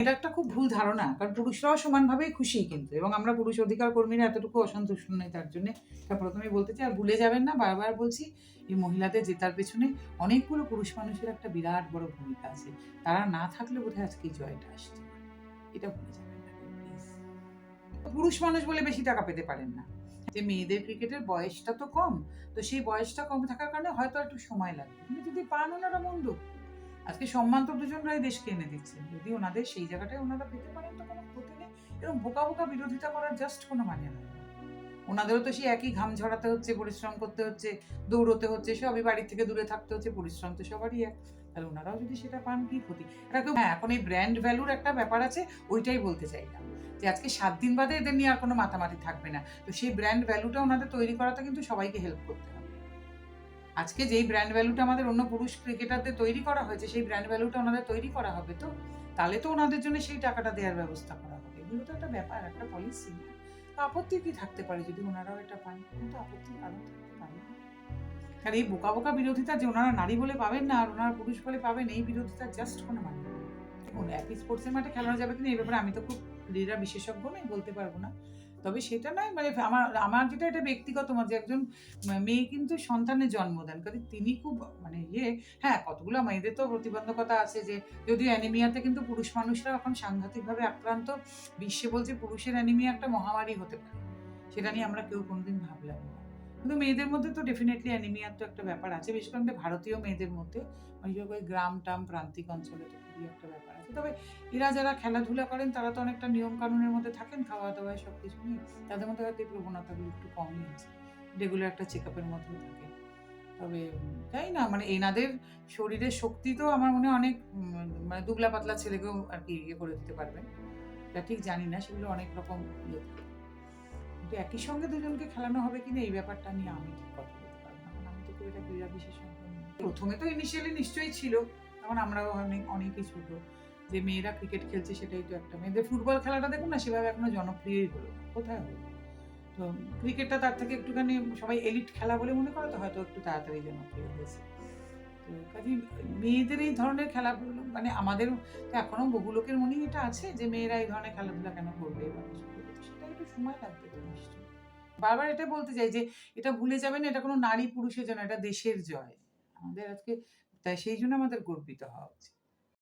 এটা একটা খুব ভুল ধারণা, কারণ পুরুষরাও সমানভাবেই খুশি কিন্তু, এবং আমরা পুরুষ অধিকার কর্মীরা এতটুকু অসন্তুষ্ট নই তার জন্য। তা প্রথমে বলতে চাই, আর ভুলে যাবেন না, বারবার বলছি, এই মহিলাদের জেতার পেছনে অনেকগুলো পুরুষ মানুষের একটা বিরাট বড় ভূমিকা আছে। তারা না থাকলে বোধহয় আজকে জয়টা আসছে এটা ভুলে যাবেন না পুরুষ মানুষ বলে বেশি টাকা পেতে পারেন না। যে মেয়েদের ক্রিকেটের বয়সটা তো কম, তো সেই বয়সটা কম থাকার কারণে হয়তো একটু সময় লাগবে। কিন্তু যদি পান ওনারা মন্দ। আজকে সম্মান তো দুজনরাই দেশকে এনে দিচ্ছেন যদি ওনাদের সেই জায়গাটায় ওনারা পেতে পারেন তো কোনো ক্ষতি নেই, এবং বোকা বোকা বিরোধিতা করার জাস্ট কোনো মানে নেই। ওনাদেরও তো সেই একই ঘাম ঝরাতে হচ্ছে, পরিশ্রম করতে হচ্ছে, দৌড়তে হচ্ছে, সবই বাড়ির থেকে দূরে থাকতে হচ্ছে, পরিশ্রম তো সবারই এক। তাহলে ওনারাও যদি সেটা পান, কি ক্ষতি? এটা কেউ হ্যাঁ এখন এই ব্র্যান্ড ভ্যালুর একটা ব্যাপার আছে, ওইটাই বলতে চাইলাম যে আজকে সাত দিন বাদে এদের নিয়ে আর কোনো মাতামাতি থাকবে না। তো সেই ব্র্যান্ড ভ্যালুটা ওনাদের তৈরি করাতে কিন্তু সবাইকে হেল্প করতে হবে। আজকে যেই ব্র্যান্ড ভ্যালুটা আমাদের অন্য পুরুষ ক্রিকেটারদের তৈরি করা হয়েছে, সেই ব্র্যান্ড ভ্যালুটা ওনাদের তৈরি করা হবে তো? তাহলে তো ওনাদের জন্য সেই টাকাটা দেওয়ার ব্যবস্থা করা হবে। এগুলো তো একটা ব্যাপার, একটা পলিসি আপত্তি কি থাকতে পারে যদি ওনারাও এটা পান? কিন্তু আপত্তির কারণ থাকতে পারে। আর এই বোকা বোকা বিরোধিতা যে ওনারা নারী বলে পাবেন না, আর ওনারা পুরুষ বলে পাবেন, এই বিরোধিতা জাস্ট কোনো মানে। দেখুন একই স্পোর্টসের মাঠে খেলানো যাবে কিনা, এই ব্যাপারে আমি তো খুব ক্রীড়া বিশেষজ্ঞ নই, বলতে পারব না। তবে সেটা নয় মানে আমার আমার যেটা এটা ব্যক্তিগত মত একজন মেয়ে কিন্তু সন্তানের জন্ম দেন। কারণ তিনি খুব মানে ইয়ে হ্যাঁ কতগুলো মেয়েদের তো প্রতিবন্ধকতা আছে যে, যদিও অ্যানিমিয়াতে কিন্তু পুরুষ মানুষরা এখন সাংঘাতিকভাবে আক্রান্ত, বিশ্বে বলছে পুরুষের অ্যানিমিয়া একটা মহামারী হতে পারে। সেটা নিয়ে আমরা কেউ কোনোদিন ভাবলাম না। কিন্তু মেয়েদের মধ্যে তো ডেফিনেটলি অ্যানিমিয়ার তো একটা ব্যাপার আছে, বিশেষ করে ভারতীয় মেয়েদের মধ্যে। ওই গ্রাম টাম প্রান্তিক অঞ্চলে তো খুবই একটা ব্যাপার আছে। তবে এরা যারা খেলাধুলা করেন, তারা তো অনেকটা নিয়ম কানুনের মধ্যে থাকেন খাওয়া দাওয়ায় সব কিছু নিয়ে। তাদের মধ্যে হয়তো এই প্রবণতাগুলো একটু কমই আছে। রেগুলার একটা চেক আপের মধ্যেও থাকে। তবে তাই না? মানে এনাদের শরীরের শক্তি তো আমার মনে অনেক মানে দুবলা পাতলা ছেলেকেও আর কি ইয়ে করে দিতে পারবেন এটা ঠিক জানি না, সেগুলো অনেক রকম ইয়ে। কিন্তু একই সঙ্গে দুজনকে খেলানো হবে কিনা এই ব্যাপারটা নিয়ে আমি ঠিক কথা বলতে আমি তো খুব ক্রীড়া বিশেষজ্ঞ প্রথমে তো ইনিশিয়ালি নিশ্চয়ই ছিল তখন আমরাও অনেক, অনেকই ছোট। যে মেয়েরা ক্রিকেট খেলছে সেটাই তো একটা মেয়েদের ফুটবল খেলাটা দেখুন না, সেভাবে এখনও জনপ্রিয়ই হলো কোথায় হলো? তো ক্রিকেটটা তার থেকে একটুখানি সবাই এলিট খেলা বলে মনে করে, তো হয়তো একটু তাড়াতাড়ি জনপ্রিয় হয়েছে। তো কাজে মেয়েদের এই ধরনের খেলাগুলো মানে আমাদের এখনও বহু লোকের মনেই এটা আছে যে মেয়েরা এই ধরনের খেলাধুলা কেন করবে বা কিছু একটু সময় লাগবে বারবার এটা বলতে চাই যে, এটা ভুলে যাবেন এটা কোনো নারী পুরুষের জন্য, এটা দেশের জয়। আমাদের আজকে, তাই সেই জন্য আমাদের গর্বিত হওয়া উচিত।